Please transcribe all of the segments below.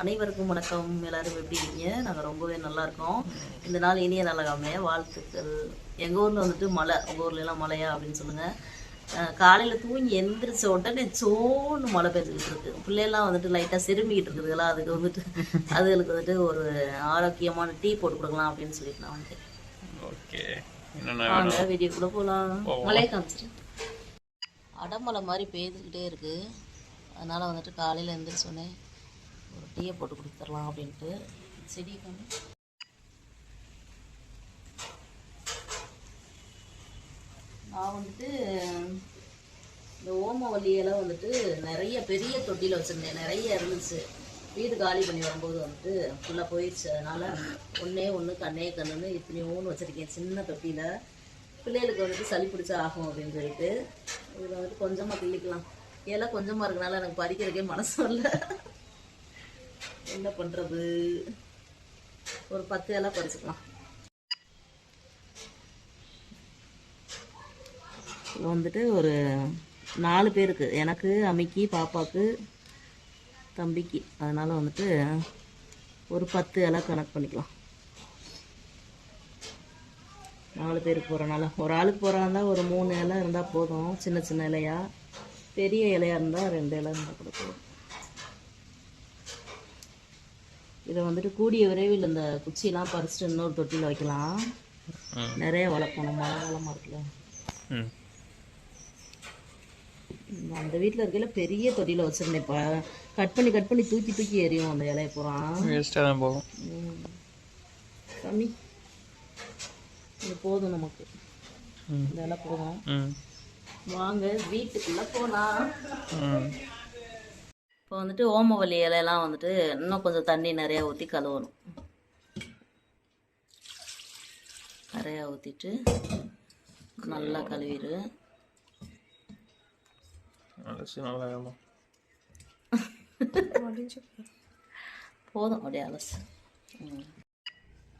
அனைவருக்கும் வணக்கம். எல்லாரும் எப்படி இருக்கீங்க? நாங்கள் ரொம்பவே நல்லா இருக்கோம். இந்த நாள் இனிய நாளாகாமே. வாழ்த்துக்கள். எங்கள் ஊரில் வந்துட்டு மழை. உங்கள் ஊர்ல எல்லாம் மழையா அப்படின்னு சொல்லுங்கள் காலையில் தூங்கி எந்திரிச்ச உடனே சோன்னு மழை பெஞ்சுக்கிட்டு இருக்கு. பிள்ளையெல்லாம் வந்துட்டு லைட்டாக சிறுமிக்கிட்டு இருக்குதுங்களா அதுக்கு வந்துட்டு அதுகளுக்கு வந்துட்டு ஒரு ஆரோக்கியமான டீ போட்டு கொடுக்கலாம் அப்படின்னு சொல்லிட்டு நான் வந்துட்டு ஓகே. வாங்க வீடியோக்குள்ளே போகலாம் மழையை காமிச்சிட்டு அடமலை மாதிரி பெய்துக்கிட்டே இருக்கு. அதனால வந்துட்டு காலையில் எந்திரிச்சோடனே ஒரு டீயை போட்டு கொடுத்துடலாம் அப்படின்ட்டு. செடிக்கு வந்து நான் வந்துட்டு இந்த ஓமவல்லியெல்லாம் வந்துட்டு நிறைய பெரிய தொட்டியில் வச்சுருந்தேன். நிறைய இருந்துச்சு. வீடு காலி பண்ணி வரும்போது வந்துட்டு ஃபுல்லாக போயிடுச்சு அதனால் ஒன்றே ஒன்று கண்ணே கண்ணுன்னு இத்தனையோன்னு வச்சுருக்கேன். சின்ன தொட்டியில். பிள்ளைகளுக்கு வந்துட்டு சளி பிடிச்சா ஆகும் அப்படின்னு சொல்லிட்டு. இதில் வந்துட்டு கொஞ்சமாக கிள்ளிக்கலாம். எல்லாம் கொஞ்சமாக இருக்கனால எனக்கு பறிக்கிறதுக்கே மனசு வரல. என்ன பண்ணுறது ஒரு பத்து இலை பறிச்சுக்கலாம் இது வந்துட்டு ஒரு நாலு பேருக்கு எனக்கு அம்மிக்கு பாப்பாவுக்கு தம்பிக்கு. அதனால் வந்துட்டு ஒரு பத்து இலை கணக்கு பண்ணிக்கலாம். நாலு பேருக்கு போகிறனால ஒரு ஆளுக்கு போகிறாந்தா ஒரு மூணு இலை இருந்தால் போதும். சின்ன சின்ன இலையா? பெரிய இலையா இருந்தால் ரெண்டு இலை இருந்தால் கூட போதும். இதை வந்துட்டு கூடிய விரைவில் இந்த குச்சியெல்லாம் பறிச்சுட்டு இன்னொரு தொட்டியில் வைக்கலாம். நிறைய வளர்க்கணும் மழை காலமாக இருக்குல்ல அந்த வீட்டில் இருக்கையில பெரிய தொட்டியில் வச்சுருந்தேன். இப்போ கட் பண்ணி கட் பண்ணி தூக்கி தூக்கி எறியும் அந்த இலைய பூரா. வேஸ்ட்டாக தான் போகும். கம்மி இது போதும் நமக்கு. இந்த இலை போதும். வாங்க வீட்டுக்குள்ளே போகலாம் ம். இப்போ வந்துட்டு ஓமவல்லி இலையெல்லாம் வந்துட்டு இன்னும் கொஞ்சம் தண்ணி நிறையா ஊற்றி கழுவணும் நிறையா ஊற்றிட்டு நல்லா கழுவிடு போதும் அப்படியே அலசு.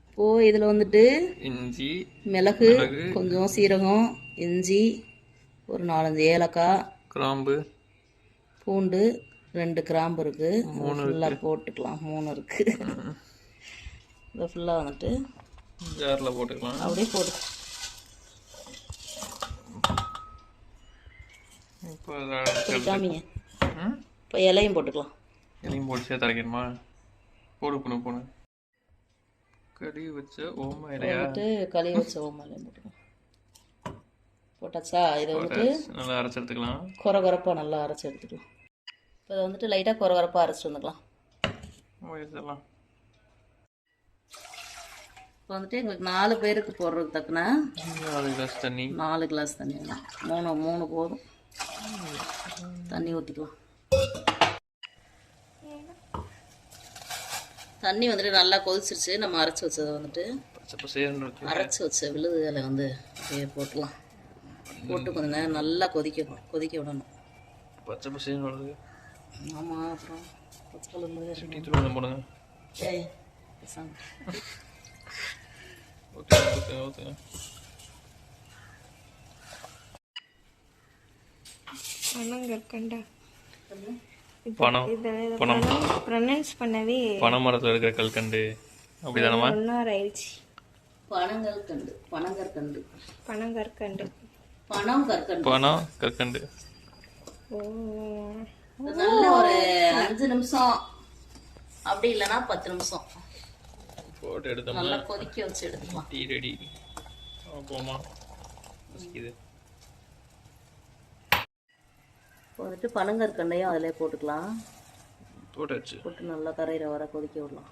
இப்போ இதில் வந்துட்டு இஞ்சி மிளகு மிளகு. கொஞ்சம் சீரகம் இஞ்சி ஒரு நாலஞ்சு ஏலக்காய் கிராம்பு பூண்டு ரெண்டு கிராம்பு இருக்கு. ஃபுல்லாக போட்டுக்கலாம். மூணு இருக்கு. இதை ஃபுல்லாக வந்துட்டு ஜாரில் போட்டுக்கலாம். அப்படியே போடு. இப்போ அதை அரைச்சு காமிங்க இப்போ இலையும் போட்டுக்கலாம். எலையும் போட்டு சேர்த்து அரைக்கணுமா போடு பொண்ணு போடு. கறி வச்ச ஓம இலையா? வந்துட்டு கழுவி வச்ச ஓமலையும் போட்டுக்கலாம். போட்டாச்சா? இதை வந்துட்டு நல்லா அரைச்சு எடுத்துக்கலாம். குறை குறைப்பாக நல்லா அரைச்சி எடுத்துக்கலாம். இப்போ இதை வந்துட்டு லைட்டாக குறை குறைப்பாக அரைச்சிட்டு வந்துக்கலாம் இப்போ வந்துட்டு எங்களுக்கு நாலு பேருக்கு போடுறதுக்கு தக்கன நாலு கிளாஸ் தண்ணி. நாலு கிளாஸ் தண்ணி வேணும். மூணு மூணு போதும். தண்ணி ஊற்றிக்கலாம் தண்ணி வந்துட்டு நல்லா கொதிச்சிருச்சு. நம்ம அரைச்சி வச்சதை வந்துட்டு அரைச்சி வச்ச விழுது அதில் வந்து அப்படியே போட்டுலாம் போட்டு கொஞ்ச நேரம் நல்லா கொதிக்க கொதிக்க விடணும். பச்சை வருது ஆமாம் அப்புறம் போடுங்க. ஏய் பேசாம. Okay okay okay. பனங்கற்கண்டா பணம் பணம். ப்ரொனவுன்ஸ் பண்ணவே பனை மரத்தில் இருக்கிற கல்கண்டு. அப்படிதானம்மா? ஒன் ஹவர் ஆயிடுச்சு பனங்கள் கண்டு பனங்கற்கண்டு பனங்கற்கண்டு பனம் கற்கண்டு. பனம் கற்கண்டு. ஓ. நல்ல ஒரு அஞ்சு நிமிஷம். அப்படி இல்லைன்னா பத்து நிமிஷம். போட்டு எடுத்தோம்னா நல்லா கொதிக்க வச்சு எடுத்துக்கலாம். Tea ready. போமா இது. வந்துட்டு பனங்கற்கண்டையும் அதிலே போட்டுக்கலாம். போட்டாச்சு. போட்டு நல்லா கரையிற வர கொதிக்க விடலாம்.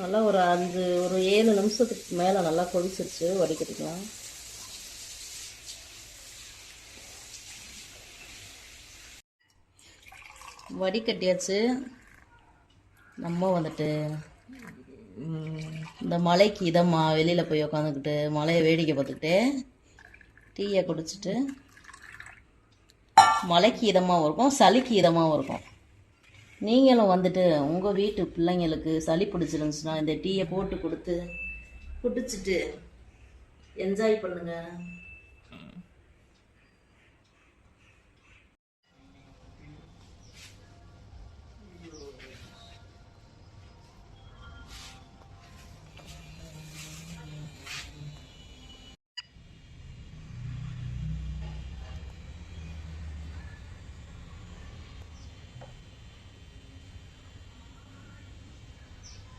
நல்லா ஒரு அஞ்சு ஒரு ஏழு நிமிஷத்துக்கு மேலே நல்லா கொதிச்சிருச்சு வடிகட்டிக்கலாம். வடிகட்டியாச்சு நம்ம வந்துட்டு இந்த மலைக்கு இதம்மா வெளியில் போய் உக்காந்துக்கிட்டு மலையை வேடிக்கை பார்த்துக்கிட்டு டீயை குடிச்சிட்டு மலைக்கு இதமாகவும் இருக்கும் சளிக்கு இதமாகவும் இருக்கும். நீங்களும் வந்துட்டு உங்கள் வீட்டு பிள்ளைங்களுக்கு சளி பிடிச்சிருந்துச்சுன்னா இந்த டீயை போட்டு கொடுத்து குடிச்சிட்டு என்ஜாய் பண்ணுங்கள்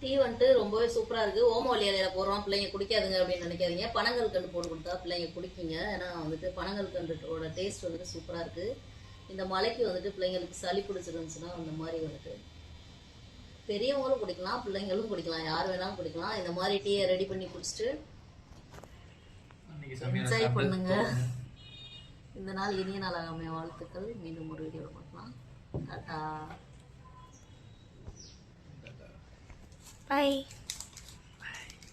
டீ வந்துட்டு ரொம்பவே சூப்பராக இருக்குது ஓமவல்லி இலையில போடுறோம். பிள்ளைங்க குடிக்காதுங்க அப்படின்னு நினைக்காதீங்க. பனங்கள் கண்டு போட்டு கொடுத்தா பிள்ளைங்க குடிக்குங்க. ஏன்னா வந்துட்டு பனங்கள் கண்டுட்டோட டேஸ்ட் வந்துட்டு சூப்பராக இருக்குது இந்த மலைக்கு வந்துட்டு பிள்ளைங்களுக்கு சளி பிடிச்சிருந்துச்சுன்னா அந்த மாதிரி வந்துட்டு பெரியவங்களும் குடிக்கலாம் பிள்ளைங்களும் குடிக்கலாம். யார் வேணாலும் குடிக்கலாம். இந்த மாதிரி டீயை ரெடி பண்ணி குடிச்சிட்டு என்ஜாய் பண்ணுங்க. இந்த நாள் இனிய நாளாக வாழ்த்துக்கள். மீண்டும் ஒரு வீடியோவில் பார்க்கலாம். டாட்டா பாய்